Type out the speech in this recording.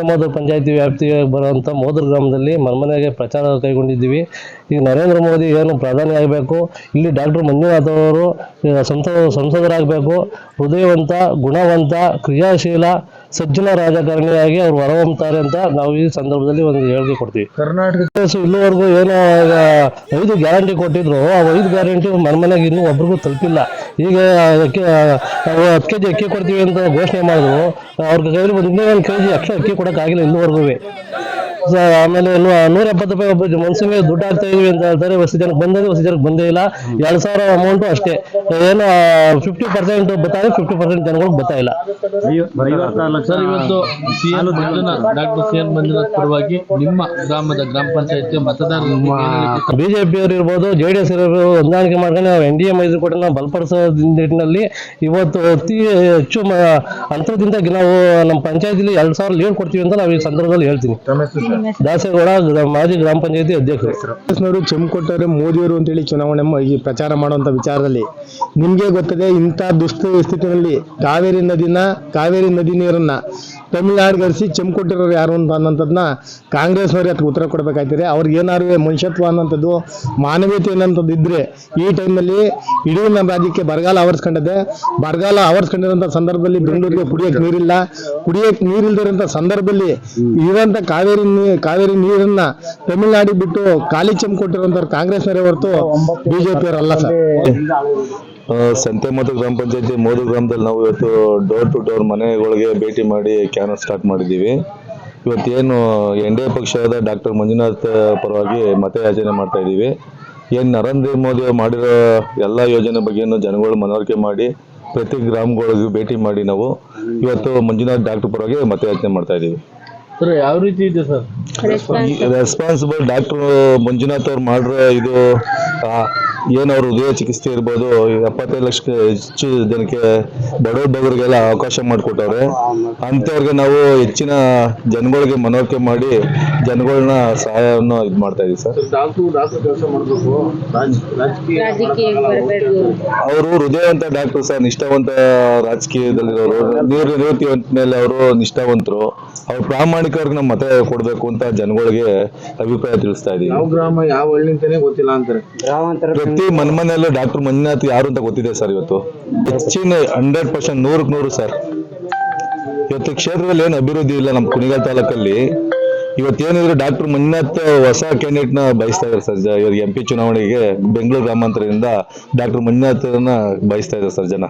ಸಂತಮೋದ್ರ ಪಂಚಾಯಿತಿ ವ್ಯಾಪ್ತಿಗೆ ಬರುವಂಥ ಮೋದ್ರ ಗ್ರಾಮದಲ್ಲಿ ಮನೆಮನೆಗೆ ಪ್ರಚಾರ ಕೈಗೊಂಡಿದ್ದೀವಿ. ಈಗ ನರೇಂದ್ರ ಮೋದಿ ಏನು ಪ್ರಧಾನಿ ಆಗಬೇಕು ಇಲ್ಲಿ ಡಾಕ್ಟರ್ ಮಂಜುನಾಥ್ ಅವರು ಸಂಸದ ಸಂಸದರಾಗಬೇಕು ಹೃದಯವಂತ ಗುಣವಂತ ಕ್ರಿಯಾಶೀಲ ಸಜ್ಜನ ರಾಜಕಾರಣಿಯಾಗಿ ಅವ್ರು ಹೊರಹೊಮ್ತಾರೆ ಅಂತ ನಾವು ಈ ಸಂದರ್ಭದಲ್ಲಿ ಒಂದು ಹೇಳಿಕೆ ಕೊಡ್ತೀವಿ. ಕರ್ನಾಟಕ ಇಲ್ಲಿವರೆಗೂ ಏನು ಐದು ಗ್ಯಾರಂಟಿ ಕೊಟ್ಟಿದ್ರು ಆ ಐದು ಗ್ಯಾರಂಟಿ ಮನೆಗೆ ಇನ್ನೂ ಒಬ್ರಿಗೂ ತಲುಪಿಲ್ಲ. ಈಗ ಅಕ್ಕಿ ಹತ್ತು ಕೆ ಜಿ ಅಕ್ಕಿ ಕೊಡ್ತೀವಿ ಅಂತ ಘೋಷಣೆ ಮಾಡಿದ್ರು, ಅವ್ರ ಕೈಲಿ ಒಂದು ಇನ್ನೂ ಒಂದು ಕೆ ಜಿ ಅಕ್ಷರ ಅಕ್ಕಿ ಕೊಡೋಕ್ಕಾಗಿಲ್ಲ ಇಲ್ಲಿವರೆಗೂ ಆಮೇಲೆ ನೂರ ಎಪ್ಪತ್ತು ರೂಪಾಯಿ ಒಬ್ಬ ಮನುಷ್ಯನಿಗೆ ದುಡ್ಡು ಹಾಕ್ತಾ ಇದೀವಿ ಅಂತ ಹೇಳ್ತಾರೆ. ಹೊಸ ಜನಕ್ಕೆ ಬಂದಿದೆ ಹೊಸ ಜನಕ್ಕೆ ಬಂದೇ ಇಲ್ಲ. ಎರಡ್ ಸಾವಿರ ಅಮೌಂಟು ಅಷ್ಟೇ. ಏನು ಫಿಫ್ಟಿ ಪರ್ಸೆಂಟ್ ಬರ್ತಾರೆ ಫಿಫ್ಟಿ ಪರ್ಸೆಂಟ್ ಜನಗಳಿಗೆ ಬರ್ತಾ ಇಲ್ಲ. ಸರ್ ಇವತ್ತು CM Manjunath doctor C N Manjunath ಪರವಾಗಿ ನಿಮ್ಮ ಗ್ರಾಮದ ಗ್ರಾಮ ಪಂಚಾಯತ್ ಮತದಾರ ಬಿಜೆಪಿ ಅವರು ಇರ್ಬೋದು ಜೆ ಡಿ ಎಸ್ ಇರ್ಬೋದು ಹೊಂದಾಣಿಕೆ ಮಾಡ್ಕೊಂಡು ನಾವು ಎನ್ ಡಿ ಎ ಮೈತ್ರಿಕೂಟನ ಬಲಪಡಿಸೋ ನಿಟ್ಟಿನಲ್ಲಿ ಇವತ್ತು ಅತಿ ಹೆಚ್ಚು ಮ- ಅಂತರದಿಂದ ನಾವು ನಮ್ಮ ಪಂಚಾಯತಿಲಿ ಎರಡ್ ಸಾವಿರ ಲೀಡ್ ಕೊಡ್ತೀವಿ ಅಂತ ನಾವು ಈ ಸಂದರ್ಭದಲ್ಲಿ ಹೇಳ್ತೀನಿ. ದಾಸೇಗೌಡ ಮಾಜಿ ಗ್ರಾಮ ಪಂಚಾಯತಿ ಅಧ್ಯಕ್ಷರು. ಕಾಂಗ್ರೆಸ್ನವರು ಚೆಮ್ ಕೊಟ್ಟರೆ ಮೋದಿಯವರು ಅಂತೇಳಿ ಚುನಾವಣೆ ಮ- ಈ ಪ್ರಚಾರ ಮಾಡುವಂತ ವಿಚಾರದಲ್ಲಿ. ನಿಮ್ಗೆ ಗೊತ್ತದೆ ಇಂಥ ದುಸ್ಥಿತಿನಲ್ಲಿ ಕಾವೇರಿ ನದಿನ ಕಾವೇರಿ ನದಿ ನೀರನ್ನ ತಮಿಳ್ನಾಡಿಗೆ ಗರ್ಸಿ ಚಮ್ಕೊಟ್ಟಿರೋರು ಯಾರು ಅಂತ ಅನ್ನೋಂಥದ್ದನ್ನ ಕಾಂಗ್ರೆಸ್ನವ್ರಿಗೆ ಅದಕ್ಕೆ ಉತ್ತರ ಕೊಡಬೇಕಾಗ್ತದೆ ಅವ್ರಿಗೆ ಏನಾದ್ರು ಮನುಷ್ಯತ್ವ ಅನ್ನೋಂಥದ್ದು ಮಾನವೀಯತೆ ಅನ್ನೋಂಥದ್ದು ಇದ್ರೆ ಈ ಟೈಮಲ್ಲಿ ಇಡೀ ನಮ್ಮ ರಾಜ್ಯಕ್ಕೆ ಬರಗಾಲ ಆವರಿಸ್ಕೊಂಡಿದೆ. ಬರಗಾಲ ಆವರಿಸ್ಕೊಂಡಿರೋಂಥ ಸಂದರ್ಭದಲ್ಲಿ ಬೆಂಗಳೂರಿಗೆ ಕುಡಿಯೋಕೆ ನೀರಿಲ್ಲ. ಕುಡಿಯೋಕೆ ನೀರಿಲ್ದಿರೋಂಥ ಸಂದರ್ಭದಲ್ಲಿ ಇರುವಂತ ಕಾವೇರಿ ಕಾವೇರಿ ನೀರನ್ನ ತಮಿಳ್ನಾಡಿಗೆ ಬಿಟ್ಟು ಖಾಲಿ ಚೆಮ್ ಕೊಟ್ಟಿರುವಂತವ್ರು ಕಾಂಗ್ರೆಸ್ನವರೇ ಹೊರತು ಬಿಜೆಪಿಯವರಲ್ಲ ಸರ್. ಸಂತೆಮಠ ಗ್ರಾಮ ಪಂಚಾಯತಿ ಮೋದು ಗ್ರಾಮದಲ್ಲಿ ನಾವು ಇವತ್ತು ಡೋರ್ ಟು ಡೋರ್ ಮನೆಗಳಿಗೆ ಭೇಟಿ ಮಾಡಿ ಕ್ಯಾನ್ ಸ್ಟಾರ್ಟ್ ಮಾಡಿದ್ದೀವಿ. ಇವತ್ತೇನು ಎನ್ ಡಿ ಎ ಪಕ್ಷದ ಡಾಕ್ಟರ್ ಮಂಜುನಾಥ್ ಪರವಾಗಿ ಮತಯಾಚನೆ ಮಾಡ್ತಾ ಇದ್ದೀವಿ. ಏನು ನರೇಂದ್ರ ಮೋದಿ ಅವ್ರು ಮಾಡಿರೋ ಎಲ್ಲ ಯೋಜನೆ ಬಗ್ಗೆಯೂ ಜನಗಳು ಮನವರಿಕೆ ಮಾಡಿ ಪ್ರತಿ ಗ್ರಾಮಗಳಿಗೂ ಭೇಟಿ ಮಾಡಿ ನಾವು ಇವತ್ತು ಮಂಜುನಾಥ್ ಡಾಕ್ಟರ್ ಪರವಾಗಿ ಮತಯಾಚನೆ ಮಾಡ್ತಾ ಇದ್ದೀವಿ. ಸರ್ ಯಾವ ರೀತಿ ಇದೆ ಸರ್? ರೆಸ್ಪಾನ್ಸಿಬಲ್ ಡಾಕ್ಟರ್ ಮಂಜುನಾಥ್ ಅವ್ರು ಮಾಡಿರೋ ಇದು ಏನು ಅವ್ರ ಹೃದಯ ಚಿಕಿತ್ಸೆ ಇರ್ಬೋದು ಎಪ್ಪತ್ತೈದು ಲಕ್ಷಕ್ಕೆ ಹೆಚ್ಚು ಜನಕ್ಕೆ ಬಡವ ಬಡವರಿಗೆಲ್ಲ ಅವಕಾಶ ಮಾಡಿಕೊಟ್ಟವ್ರೆ. ಅಂಥವ್ರಿಗೆ ನಾವು ಹೆಚ್ಚಿನ ಜನಗಳಿಗೆ ಮನವರಿಕೆ ಮಾಡಿ ಜನಗಳನ್ನ ಸಹಾಯವನ್ನು ಇದು ಮಾಡ್ತಾ ಇದೀವಿ ಸರ್. ಅವರು ಹೃದಯವಂತ ಡಾಕ್ಟರ್ ಸರ್ ನಿಷ್ಠಾವಂತ ರಾಜಕೀಯದಲ್ಲಿರೋರು. ನೀರು ನಿವೃತ್ತಿ ಮೇಲೆ ಅವರು ನಿಷ್ಠಾವಂತರು. ಅವ್ರು ಪ್ರಾಮಾಣಿಕವ್ರಿಗೆ ನಮ್ಮ ಮತ ಕೊಡ್ಬೇಕು ಅಂತ ಜನಗಳಿಗೆ ಅಭಿಪ್ರಾಯ ತಿಳಿಸ್ತಾ ಇದೀವಿ. ಯಾವ ಗ್ರಾಮ ಯಾವ ಹಳ್ಳಿ ಅಂತಾನೆ ಗೊತ್ತಿಲ್ಲ ಅಂತಾರೆ. ಪ್ರತಿ ಮನ್ಮನೆಯಲ್ಲೂ ಡಾಕ್ಟರ್ ಮಂಜುನಾಥ್ ಯಾರು ಅಂತ ಗೊತ್ತಿದೆ ಸರ್ ಇವತ್ತು? ಹೆಚ್ಚಿನ ಹಂಡ್ರೆಡ್ ಪರ್ಸೆಂಟ್ ನೂರಕ್ಕೆ ನೂರು ಸರ್. ಇವತ್ತು ಕ್ಷೇತ್ರದಲ್ಲಿ ಏನು ಅಭಿವೃದ್ಧಿ ಇಲ್ಲ ನಮ್ಮ ಕುಣಿಗಲ್ ತಾಲೂಕಲ್ಲಿ. ಇವತ್ತೇನಿದ್ರು ಡಾಕ್ಟರ್ ಮಂಜುನಾಥ್ ಹೊಸ ಕ್ಯಾಂಡಿಡೇಟ್ನ ಬಯಸ್ತಾ ಇದ್ದಾರೆ ಸರ್ ಜ- ಇವಾಗ ಎಂ ಪಿ ಚುನಾವಣೆಗೆ ಬೆಂಗಳೂರು ಗ್ರಾಮಾಂತರದಿಂದ ಡಾಕ್ಟರ್ ಮಂಜುನಾಥ್ ಬಯಸ್ತಾ ಇದ್ದಾರೆ ಸರ್ ಜನ.